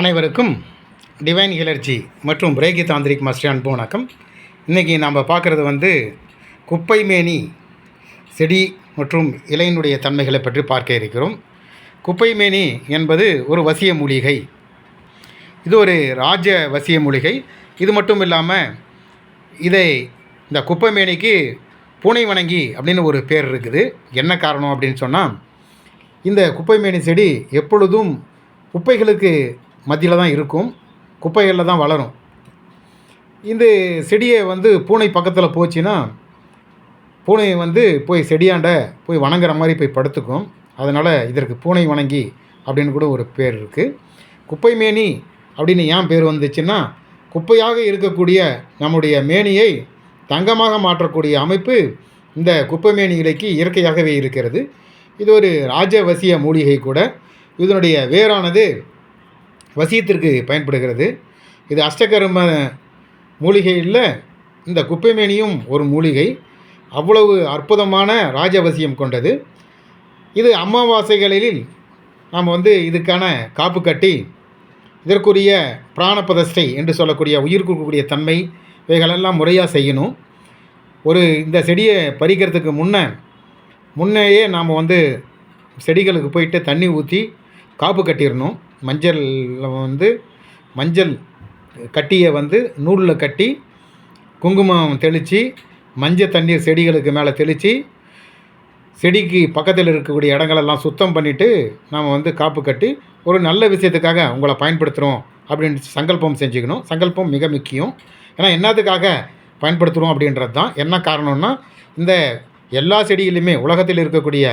அனைவருக்கும் டிவைன் கிளர்ச்சி மற்றும் பிரேகி தாந்திரிக் மாஸ்டர் அன்பு வணக்கம். இன்றைக்கி நாம் பார்க்குறது வந்து குப்பைமேனி செடி மற்றும் இலையினுடைய தன்மைகளை பற்றி பார்க்க இருக்கிறோம். குப்பைமேனி என்பது ஒரு வசிய மூலிகை. இது ஒரு ராஜ வசிய மூலிகை. இது மட்டும் இல்லாமல் இதை இந்த குப்பைமேனிக்கு பூனை வணங்கி அப்படின்னு ஒரு பேர் இருக்குது. என்ன காரணம் அப்படின்னு சொன்னால் இந்த குப்பைமேனி செடி எப்பொழுதும் குப்பைகளுக்கு மத்தியில் தான் இருக்கும். குப்பைகளில் தான் வளரும். இந்த செடியை வந்து பூனை பக்கத்தில் போச்சுன்னா பூனை வந்து போய் செடியாண்ட போய் வணங்குற மாதிரி போய் படுத்துக்கும். அதனால் இதற்கு பூனை வணங்கி அப்படின்னு கூட ஒரு பேர் இருக்குது குப்பை மேனி அப்படின்னு ஏன் பேர் வந்துச்சுன்னா குப்பையாக இருக்கக்கூடிய நம்முடைய மேனியை தங்கமாக மாற்றக்கூடிய அமைப்பு இந்த குப்பை மேனி இலைக்கு இயற்கையாகவே இருக்கிறது. இது ஒரு ராஜவசிய மூலிகை கூட. இதனுடைய வேரானது வசியத்திற்கு பயன்படுகிறது. இது அஷ்டகர்ம மூலிகையில் இந்த குப்பைமேனியும் ஒரு மூலிகை. அவ்வளவு அற்புதமான ராஜவசியம் கொண்டது. இது அமாவாசைகளில் நாம் வந்து இதுக்கான காப்பு கட்டி இதற்குரிய பிராணபதஸ்டை என்று சொல்லக்கூடிய உயிர் கொடுக்கக்கூடிய தன்மை இவைகளெல்லாம் முறையாக செய்யணும். ஒரு இந்த செடியை பறிக்கிறதுக்கு முன்னே முன்னையே நாம் வந்து செடிகளுக்கு போயிட்டு தண்ணி ஊற்றி காப்பு கட்டிடணும். மஞ்சளில் வந்து மஞ்சள் கட்டியை வந்து நூலில் கட்டி குங்குமம் தெளித்து மஞ்சள் தண்ணீர் செடிகளுக்கு மேலே தெளித்து செடிக்கு பக்கத்தில் இருக்கக்கூடிய இடங்களெல்லாம் சுத்தம் பண்ணிவிட்டு நாம் வந்து காப்பு கட்டி ஒரு நல்ல விஷயத்துக்காக உங்களை பயன்படுத்துகிறோம் அப்படின்னு சங்கல்பம் செஞ்சுக்கணும். சங்கல்பம் மிக முக்கியம். ஏன்னா என்னத்துக்காக பயன்படுத்துகிறோம் அப்படின்றது தான் என்ன காரணம்னா இந்த எல்லா செடியிலுமே உலகத்தில் இருக்கக்கூடிய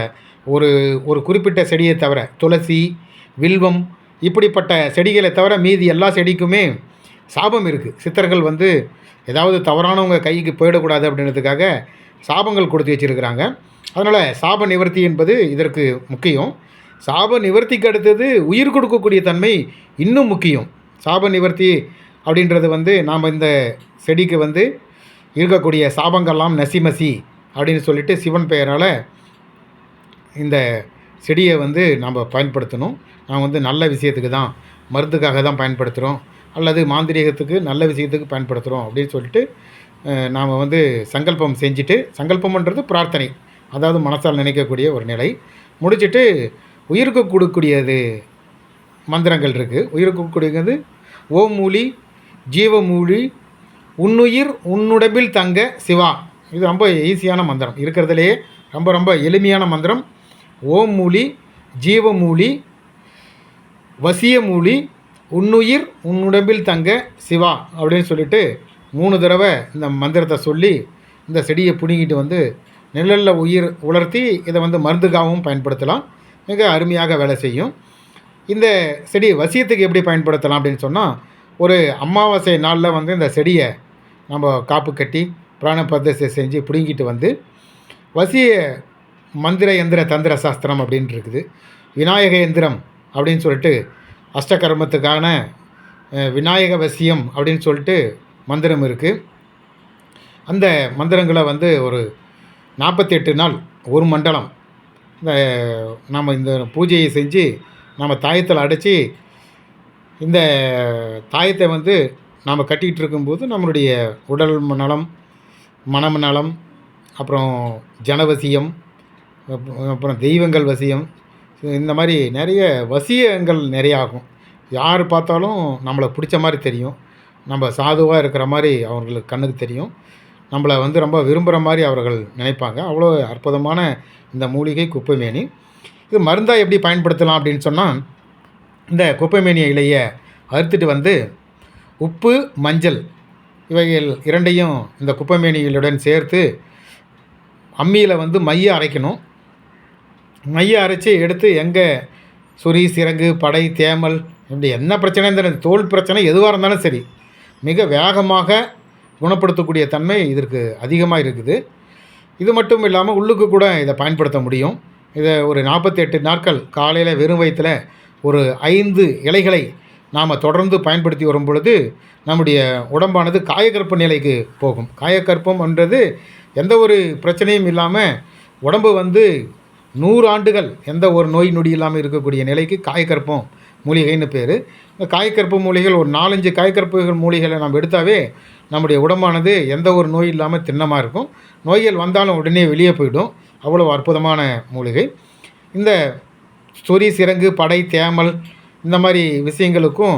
ஒரு ஒரு குறிப்பிட்ட செடியை தவிர துளசி வில்வம் இப்படிப்பட்ட செடிகளை தவிர மீதி எல்லா செடிக்குமே சாபம் இருக்குது சித்தர்கள் வந்து ஏதாவது தவறானவங்க கைக்கு போயிடக்கூடாது அப்படின்றதுக்காக சாபங்கள் கொடுத்து வச்சுருக்கிறாங்க. அதனால் சாப நிவர்த்தி என்பது இதற்கு முக்கியம். சாப நிவர்த்திக்கு அடுத்தது உயிர் கொடுக்கக்கூடிய தன்மை இன்னும் முக்கியம். சாப நிவர்த்தி அப்படின்றது வந்து நாம் இந்த செடிக்கு வந்து இருக்கக்கூடிய சாபங்கள்லாம் நசிமசி அப்படின்னு சொல்லிட்டு சிவன் பெயரால் இந்த செடியை வந்து நாம் பயன்படுத்தணும். நாம் வந்து நல்ல விஷயத்துக்கு தான் மருந்துக்காக தான் பயன்படுத்துகிறோம் அல்லது மாந்திரீகத்துக்கு நல்ல விஷயத்துக்கு பயன்படுத்துகிறோம் அப்படின்னு சொல்லிட்டு நாம் வந்து சங்கல்பம் செஞ்சுட்டு சங்கல்பம்ன்றது பிரார்த்தனை. அதாவது மனசால் நினைக்கக்கூடிய ஒரு நிலை. முடிச்சுட்டு உயிருக்கு கொடுக்கக்கூடியது மந்திரங்கள் இருக்குது உயிருக்கு கொடுக்கக்கூடியது ஓம் மூலி ஜீவமூலி உன்னுயிர் உன்னுடம்பில் தங்க சிவா. இது ரொம்ப ஈஸியான மந்திரம். இருக்கிறதுலையே ரொம்ப ரொம்ப எளிமையான மந்திரம். ஓம் மூலி ஜீவமூலி வசியமூலி உன்னுயிர் உன்னுடம்பில் தங்க சிவா அப்படின்னு சொல்லிட்டு மூணு தடவை இந்த மந்திரத்தை சொல்லி இந்த செடியை பிடுங்கிட்டு வந்து நிழலில் உயிர் உலர்த்தி இதை வந்து மருந்துக்காகவும் பயன்படுத்தலாம். மிக அருமையாக வேலை செய்யும். இந்த செடி வசியத்துக்கு எப்படி பயன்படுத்தலாம் அப்படின்னு சொன்னால் ஒரு அமாவாசை நாளில் வந்து இந்த செடியை நம்ம காப்பு கட்டி பிராண பரிசை செஞ்சு பிடுங்கிட்டு வந்து வசிய மந்திர எந்திர தந்திர சாஸ்திரம் அப்படின்னு இருக்குது. விநாயக எந்திரம் அப்படின்னு சொல்லிட்டு அஷ்டகர்மத்துக்கான விநாயக வசியம் அப்படின்னு சொல்லிட்டு மந்திரம் இருக்குது அந்த மந்திரங்களை வந்து ஒரு நாற்பத்தெட்டு நாள் ஒரு மண்டலம் இந்த நாம் இந்த பூஜையை செஞ்சு நம்ம தாயத்தில் அடைச்சி இந்த தாயத்தை வந்து நாம் கட்டிக்கிட்டு இருக்கும்போது நம்மளுடைய உடல் நலம் மனம் நலம் அப்புறம் ஜனவசியம் அப்புறம் தெய்வங்கள் வசியம் இந்த மாதிரி நிறைய வசியங்கள் நிறைய ஆகும். யார் பார்த்தாலும் நம்மளை பிடிச்ச மாதிரி தெரியும். நம்ம சாதுவாக இருக்கிற மாதிரி அவர்களுக்கு கண்ணுக்கு தெரியும். நம்மளை வந்து ரொம்ப விரும்புகிற மாதிரி அவர்கள் நினைப்பாங்க. அவ்வளோ அற்புதமான இந்த மூலிகை குப்பைமேனி. இது மருந்தாக எப்படி பயன்படுத்தலாம் அப்படின்னு சொன்னால் இந்த குப்பைமேனி இலையை அறுத்துட்டு வந்து உப்பு மஞ்சள் இவைகள் இரண்டையும் இந்த குப்பைமேனிகளுடன் சேர்த்து அம்மியில் வந்து மைய அரைக்கணும். மைய அரைச்சி எடுத்து எங்கே? சுரி சிறங்கு படை தேமல் இப்படி என்ன பிரச்சனை இந்த தோல் பிரச்சனை எதுவாக இருந்தாலும் சரி மிக வேகமாக குணப்படுத்தக்கூடிய தன்மை இதற்கு அதிகமாக இருக்குது. இது மட்டும் இல்லாமல் உள்ளுக்கு கூட இதை பயன்படுத்த முடியும். இதை ஒரு நாற்பத்தெட்டு நாட்கள் காலையில் வெறும் வயிற்றில் ஒரு ஐந்து இலைகளை நாம் தொடர்ந்து பயன்படுத்தி வரும் பொழுது நம்முடைய உடம்பானது காயக்கற்ப நிலைக்கு போகும். காயக்கற்பம்ன்றது எந்த ஒரு பிரச்சனையும் இல்லாமல் உடம்பு வந்து நூறு ஆண்டுகள் எந்த ஒரு நோய் நொடி இல்லாமல் இருக்கக்கூடிய நிலைக்கு காயக்கற்பம் மூலிகைன்னு பேர். இந்த காய்கற்பு மூலிகைகள் ஒரு நாலஞ்சு காயக்கற்புகள் மூலிகைகளை நம்ம எடுத்தாவே நம்முடைய உடம்பானது எந்த ஒரு நோய் இல்லாமல் திண்ணமாக இருக்கும். நோய்கள் வந்தாலும் உடனே வெளியே போயிடும். அவ்வளோ அற்புதமான மூலிகை. இந்த சொறி சிறங்கு படை தேமல் இந்த மாதிரி விஷயங்களுக்கும்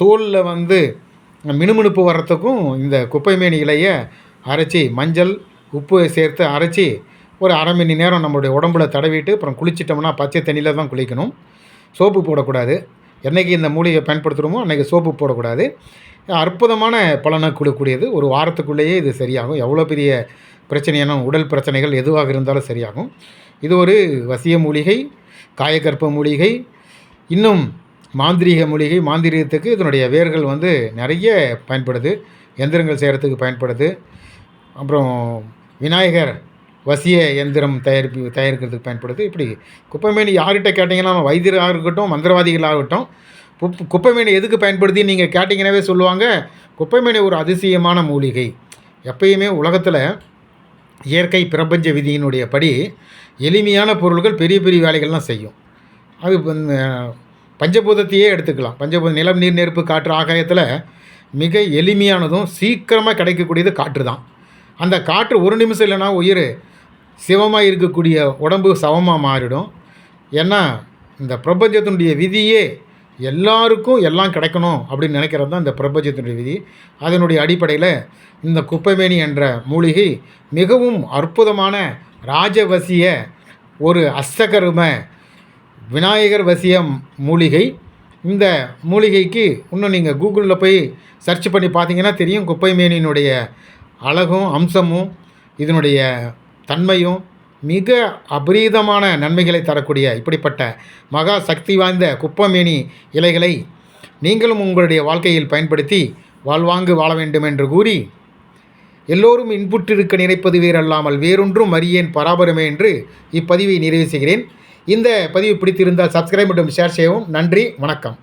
தோலில் வந்து மினுமினுப்பு வர்றதுக்கும் இந்த குப்பைமேனி இலையை அரைச்சி மஞ்சள் உப்பு சேர்த்து அரைச்சி ஒரு அரை மணி நேரம் நம்மளுடைய உடம்புல தடவிட்டு அப்புறம் குளிச்சிட்டோம்னா பச்சை தண்ணியில் தான் குளிக்கணும். சோப்பு போடக்கூடாது. என்றைக்கு இந்த மூலிகை பயன்படுத்துகிறோமோ அன்றைக்கி சோப்பு போடக்கூடாது. அற்புதமான பலனை கொடுக்கக்கூடியது. ஒரு வாரத்துக்குள்ளேயே இது சரியாகும். எவ்வளோ பெரிய பிரச்சனையான உடல் பிரச்சனைகள் எதுவாக இருந்தாலும் சரியாகும். இது ஒரு வசிய மூலிகை காயக்கற்ப மூலிகை இன்னும் மாந்திரீக மூலிகை மாந்திரீகத்துக்கு இதனுடைய வேர்கள் வந்து நிறைய பயன்படுது. எந்திரங்கள் செய்கிறதுக்கு பயன்படுது. அப்புறம் விநாயகர் வசிய எந்திரம் தயாரிப்பு தயாரிக்கிறதுக்கு பயன்படுது. இப்படி குப்பைமேனி யார்கிட்ட கேட்டிங்கன்னா வைத்தியராக இருக்கட்டும் மந்திரவாதிகளாகட்டும் குப் குப்பைமேனி எதுக்கு பயன்படுத்தி நீங்கள் கேட்டிங்கனாவே சொல்லுவாங்க குப்பைமேனி ஒரு அதிசயமான மூலிகை. எப்பயுமே உலகத்தில் இயற்கை பிரபஞ்ச விதியினுடைய படி எளிமையான பொருள்கள் பெரிய பெரிய வேலைகள்லாம் செய்யும். அது பஞ்சபூதத்தையே எடுத்துக்கலாம். பஞ்சபூத நிலம் நீர் நெருப்பு காற்று ஆகாயத்தில் மிக எளிமையானதும் சீக்கிரமாக கிடைக்கக்கூடியது காற்று தான் அந்த காற்று ஒரு நிமிஷம் இல்லைனா உயிர் சிவமாக இருக்கக்கூடிய உடம்பு சவமாக மாறிடும். ஏன்னா இந்த பிரபஞ்சத்தினுடைய விதியே எல்லாருக்கும் எல்லாம் கிடைக்கணும் அப்படின்னு நினைக்கிறது தான் இந்த பிரபஞ்சத்தினுடைய விதி. அதனுடைய அடிப்படையில் இந்த குப்பைமேனி என்ற மூலிகை மிகவும் அற்புதமான ராஜவசிய ஒரு அஸ்தகரும விநாயகர் வசியம் மூலிகை. இந்த மூலிகைக்கு இன்னும் நீங்கள் கூகுளில் போய் சர்ச் பண்ணி பார்த்தீங்கன்னா தெரியும் குப்பைமேனியினுடைய அழகும் அம்சமும் இதனுடைய தன்மையும் மிக அபரீதமான நன்மைகளை தரக்கூடிய இப்படிப்பட்ட மகா சக்தி வாய்ந்த குப்பமேனி இலைகளை நீங்களும் உங்களுடைய வாழ்க்கையில் பயன்படுத்தி வாழ்வாங்கு வாழ வேண்டும் என்று கூறி எல்லோரும் இன்புற்றிருக்க நினைப்பது வேறல்லாமல் வேறொன்றும் அறியேன் பராபரமே என்று இப்பதிவை நிறைவு செய்கிறேன். இந்த பதிவு பிடித்திருந்தால் சப்ஸ்கிரைப் மற்றும் ஷேர் செய்யவும். நன்றி வணக்கம்.